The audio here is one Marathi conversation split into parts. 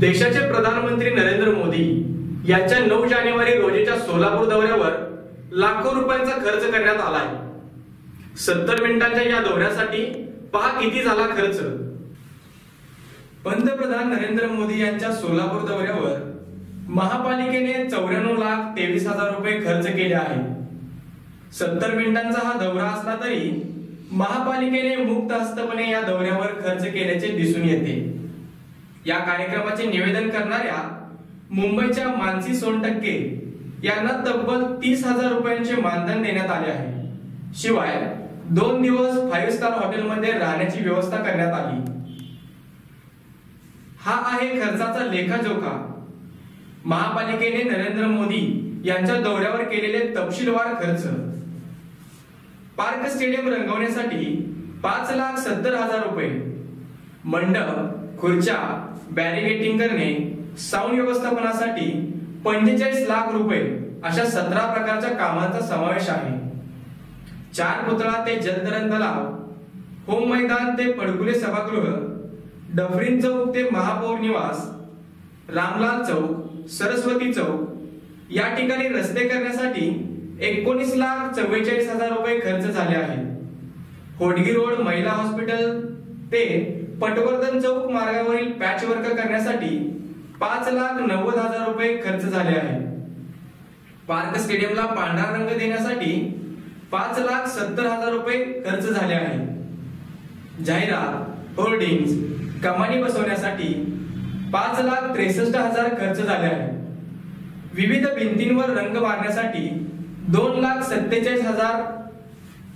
देशाचे प्रधानमंत्री नरेंद्र मोदी यांच्या नऊ जानेवारी रोजीच्या सोलापूर दौऱ्यावर लाखो रुपयांचा खर्च करण्यात आलाय. सत्तर मिनिटांच्या या दौऱ्यासाठी पहा किती झाला खर्च. पंतप्रधान नरेंद्र मोदी यांच्या सोलापूर दौऱ्यावर महापालिकेने चौऱ्याण्णव लाख तेवीस हजार रुपये खर्च केले आहे सत्तर मिनिटांचा हा दौरा असला तरी महापालिकेने मुक्त हस्तपणे या दौऱ्यावर खर्च केल्याचे दिसून येते. या कार्यक्रमाचे निवेदन करणाऱ्या मुंबईच्या मानसी सोनटक्के यांना तब्बल तीस हजार रुपयांचे मानधन देण्यात आले आहे. शिवाय दोन दिवस फाईव्ह स्टार हॉटेलमध्ये राहण्याची व्यवस्था करण्यात आली. हा आहे खर्चाचा लेखाजोखा. महापालिकेने नरेंद्र मोदी यांच्या दौऱ्यावर केलेले तपशीलवार खर्च. पार्क स्टेडियम रंगवण्यासाठी पाच लाख सत्तर हजार रुपये. मंडप खुर्च्या बॅरिगेटिंग करणे साऊंड व्यवस्थापनासाठी पंचेचाळीस लाख रुपये अशा सतरा प्रकारच्या कामांचा समावेश आहे. चार पुतळा ते जलतरण तलाव होम मैदान ते पडकुले सभागृह डफरीन चौक ते महापौर निवास रामलाल चौक सरस्वती चौक या ठिकाणी रस्ते करण्यासाठी एकोणीस लाख चव्वेचाळीस हजार रुपये खर्च झाले आहे होडगी रोड महिला हॉस्पिटल ते पटवर्धन चौक मार्गावरील पॅच वर्क करण्यासाठी पाच लाख नव्वद हजार रुपये खर्च झाले आहे पार्क स्टेडियमला पांढरा रंग देण्यासाठी पाच लाख सत्तर हजार रुपये खर्च झाले आहे जाहिरात होर्डिंग कमानी बसवण्यासाठी पाच लाख त्रेसष्ट हजार खर्च झाले आहे विविध भिंतींवर रंग मारण्यासाठी दोन लाख सत्तेचाळीस हजार.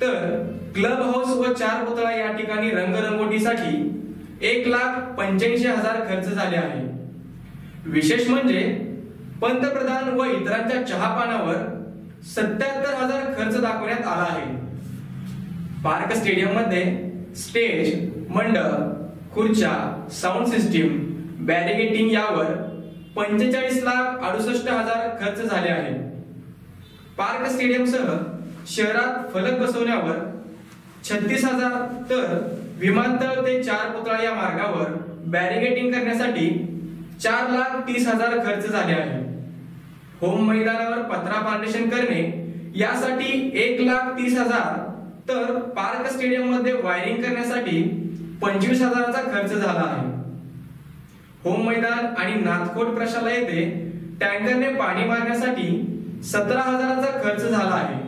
तर क्लब हाऊस व चार पुतळा या ठिकाणी रंगरंगोटीसाठी एक लाख पंच्याऐंशी हजार खर्च झाले आहे. विशेष म्हणजे पंतप्रधान व इतरांच्या चहापानावर सत्याहत्तर हजार खर्च दाखवण्यात आला आहे. पार्क स्टेडियममध्ये स्टेज मंडप खुर्च्या साऊंड सिस्टीम बॅरिगेटिंग यावर पंचेचाळीस लाख अडुसष्ट हजार खर्च झाले आहे पार्क स्टेडियमसह शहरात फलक बसवण्यावर छत्तीस हजार. तर विमानतळ ते चार पुतळा या मार्गावर बॅरिगेटिंग करण्यासाठी चार लाख तीस हजार खर्च झाले आहे होम मैदानावर पत्रा पार्टिशन करणे यासाठी एक लाख तीस हजार. तर पार्क स्टेडियममध्ये वायरिंग करण्यासाठी पंचवीस हजाराचा खर्च झाला आहे. होम मैदान आणि नाथकोट प्रशाला येथे टँकरने पाणी मारण्यासाठी सतरा हजाराचा खर्च झाला आहे.